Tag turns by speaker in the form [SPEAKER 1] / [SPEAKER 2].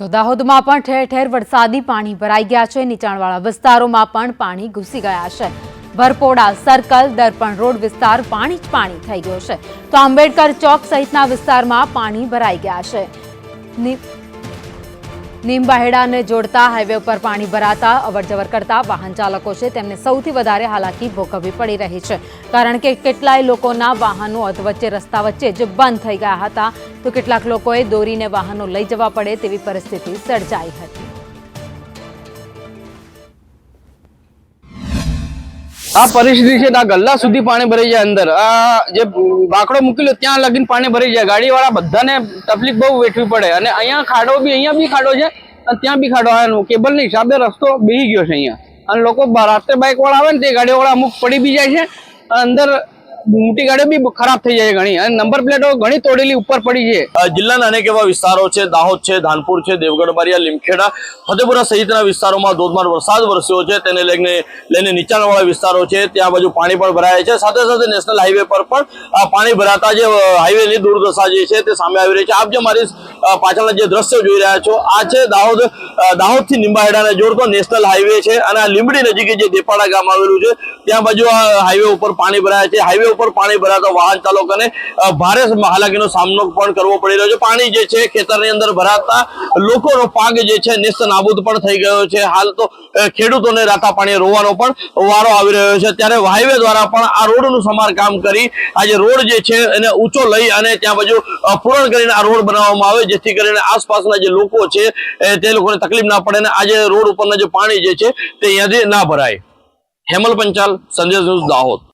[SPEAKER 1] તો દાહોદમાં પણ ઠેર ઠેર વરસાદી પાણી ભરાઈ ગયા છે. નીચાણવાળા વિસ્તારોમાં પણ પાણી ઘૂસી ગયા છે. ભરપોડા સર્કલ દર્પણ રોડ વિસ્તાર પાણી જ પાણી થઈ ગયો છે. તો આંબેડકર ચોક સહિતના વિસ્તારમાં પાણી ભરાઈ ગયા છે. નીમબાહેડાને જોડતા હાઈવે ઉપર પાણી ભરાતા, અવરજવર કરતા વાહન ચાલકો છે. તેમને સૌથી વધારે હાલાકી ભોગવવી પડી રહી છે. કારણ કે કેટલાય લોકોના વાહનો અધવચ્ચે, રસ્તા વચ્ચે જ બંધ થઈ ગયા હતા. તો કેટલાક લોકોએ દોરીને વાહનો લઈ જવા પડે તેવી પરિસ્થિતિ સર્જાઈ હતી.
[SPEAKER 2] આ પરિસ્થિતિ છે આ ગલ્લા સુધી પાણી ભરાઈ જાય અંદર. આ જે બાકડો મૂકેલો ત્યાં લગીને પાણી ભરાઈ જાય. ગાડી વાળા બધાને તકલીફ બહુ વેઠવી પડે. અને અહીંયા ખાડો બી, અહીંયા બી ખાડો છે અને ત્યાં બી ખાડો. આવે કેબલની હિસાબે રસ્તો બેહી ગયો છે અહીંયા. અને લોકો રાત્રે બાઇક વાળા આવે ને તે ગાડી વાળા અમુક પડી બી જાય છે. અંદર મોટી ગાડીઓ બી ખરાબ થઈ જાય ઘણી. અને નંબર પ્લેટો ઘણી તોડેલી ઉપર પડી છે.
[SPEAKER 3] જિલ્લાના અનેક એવા વિસ્તારો છે. દાહોદ છે, ધાનપુર છે, દેવગઢ, બારિયા, લીમખેડા, ફતેપુરા સહિતના વિસ્તારોમાં ધોધમાર વરસાદ વરસ્યો છે. તેને લઈને લઈને નીચાણવાળા વિસ્તારો છે. ત્યાં બાજુ પાણી પણ ભરાયા છે. સાથે સાથે નેશનલ હાઈવે પર પણ પાણી ભરાતા જે હાઈવેની દુર્દશા જે છે તે સામે આવી રહી છે. આપ જે મારી પાછળના જે દ્રશ્યો જોઈ રહ્યા છો, આ છે દાહોદ દાહોદથી નિંબાહેડાને જોડતો નેશનલ હાઈવે છે. અને આ લીંબડી નજીકે જે દેપાડા ગામ આવેલું છે, ત્યાં બાજુ આ હાઈવે ઉપર પાણી ભરાયા છે. હાઈવે ઉપર પાણી ભરાતા વાહન ચાલકોને ભારે હાલાકીનો સામનો પણ કરવો પડી રહ્યો છે. પાણી જે છે, ખેતરની અંદર ભરાતા લોકોનો પાક જે છે, નેસ્ત નાબૂદ પણ થઈ ગયો છે. હાલ તો ખેડૂતોને રાતા પાણી રોવાનો પણ વારો આવી રહ્યો છે. ત્યારે હાઈવે દ્વારા પણ આ રોડનું સમારકામ કરી, આજે રોડ જે છે, એને ઊંચો લઈ અને ત્યાં બાજુ પૂરણ કરીને આ રોડ બનાવવામાં આવે, જેથી કરીને આસપાસના જે લોકો છે તે લોકોને તકલીફ ના પડે અને આજે રોડ ઉપરના જે પાણી જે છે, તે અહીંયાથી ના ભરાય. હેમલ પંચાલ ન્યૂઝ દાહોદ.